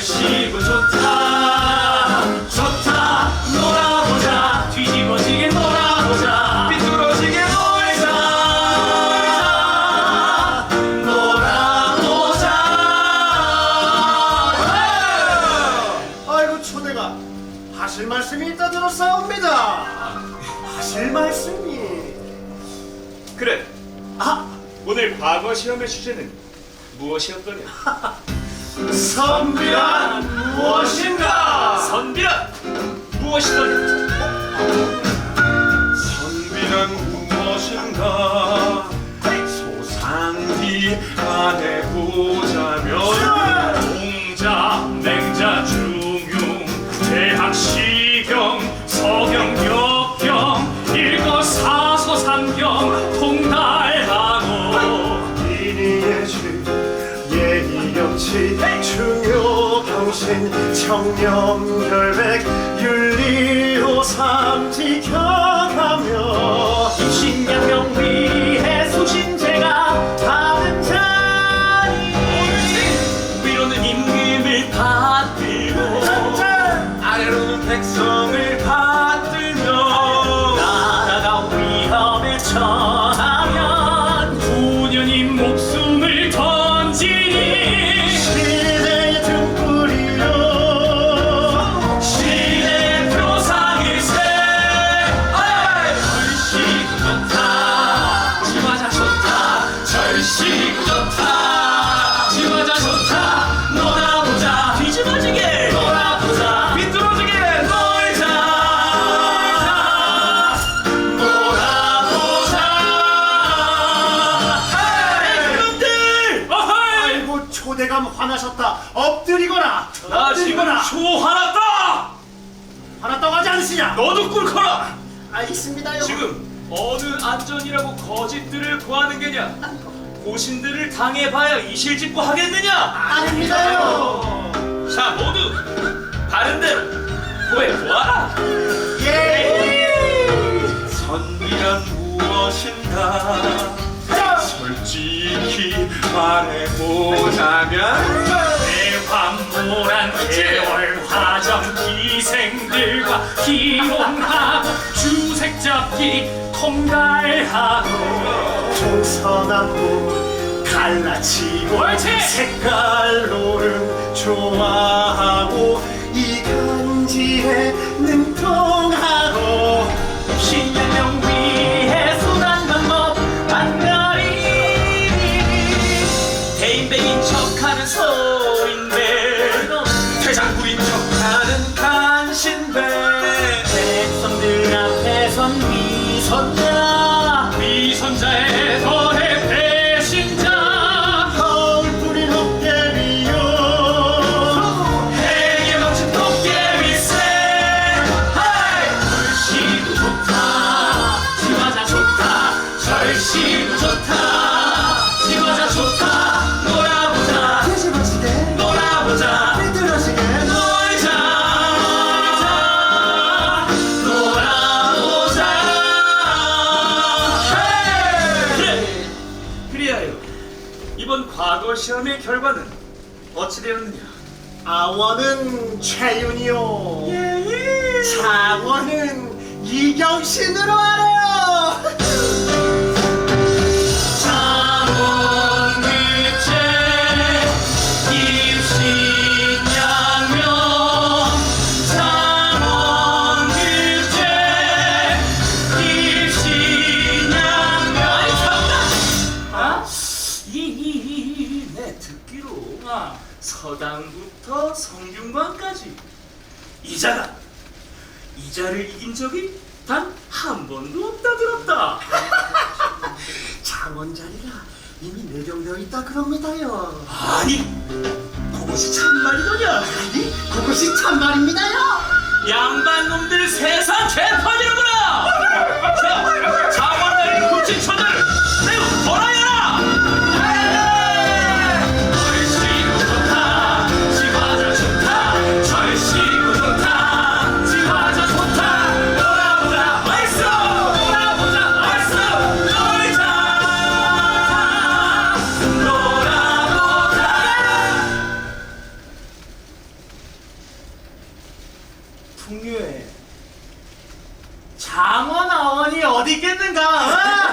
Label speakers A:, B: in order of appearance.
A: 열심은 좋다 좋다. 놀아보자. 뒤집어지게
B: 놀아보자.
A: 삐뚤어지게 놀자. 놀아보자.
B: 아! 아이고 초대가. 하실 말씀이 있다
A: 들었사옵니다. 하실 말씀이. 그래. 아! 오늘 과거 시험의 주제는
C: 무엇이었더냐? 선비란 무엇인가? 예의경치 중요 경신 청렴 결백 윤리 호 삼 지켜 초대감 화나셨다. 엎드리거나
A: 나 지금
C: 엎드리거나.
A: 초 화났다!
C: 화났다고 하지 않으시냐?
A: 너도 꿇거라!
C: 알겠습니다요
A: 지금 어느 안전이라고 거짓들을 구하는 게냐? 고신들을 당해봐야 이실직고 하겠느냐?
C: 아닙니다요
A: 자 모두 바른 대로 구해보아라
C: 예.
B: 선비란 무엇인가 말해보자면
A: 대환모란 개월 화정 기생들과 희롱하고 주색 잡기 통달하고
C: 동서남북 갈라치고
A: 옳지!
C: 색깔로는 좋아하고 이간질에
B: 퇴장
A: 시험의 결과는 어찌 되었느냐?
C: 아원은 최윤이요. 장원은 이경신으로 하래요
A: 서당부터 성균관까지 이자가 이자를 이긴 적이 단 한 번도 없다 들었다.
C: 장원 자리가 이미 내정되어 있다 그럽니다요.
A: 아니 그것이 참말이더냐?
C: 아니 그것이 참말입니다요.
A: 양반놈들 세상 개판이로구나
C: 어디 있겠는가 어?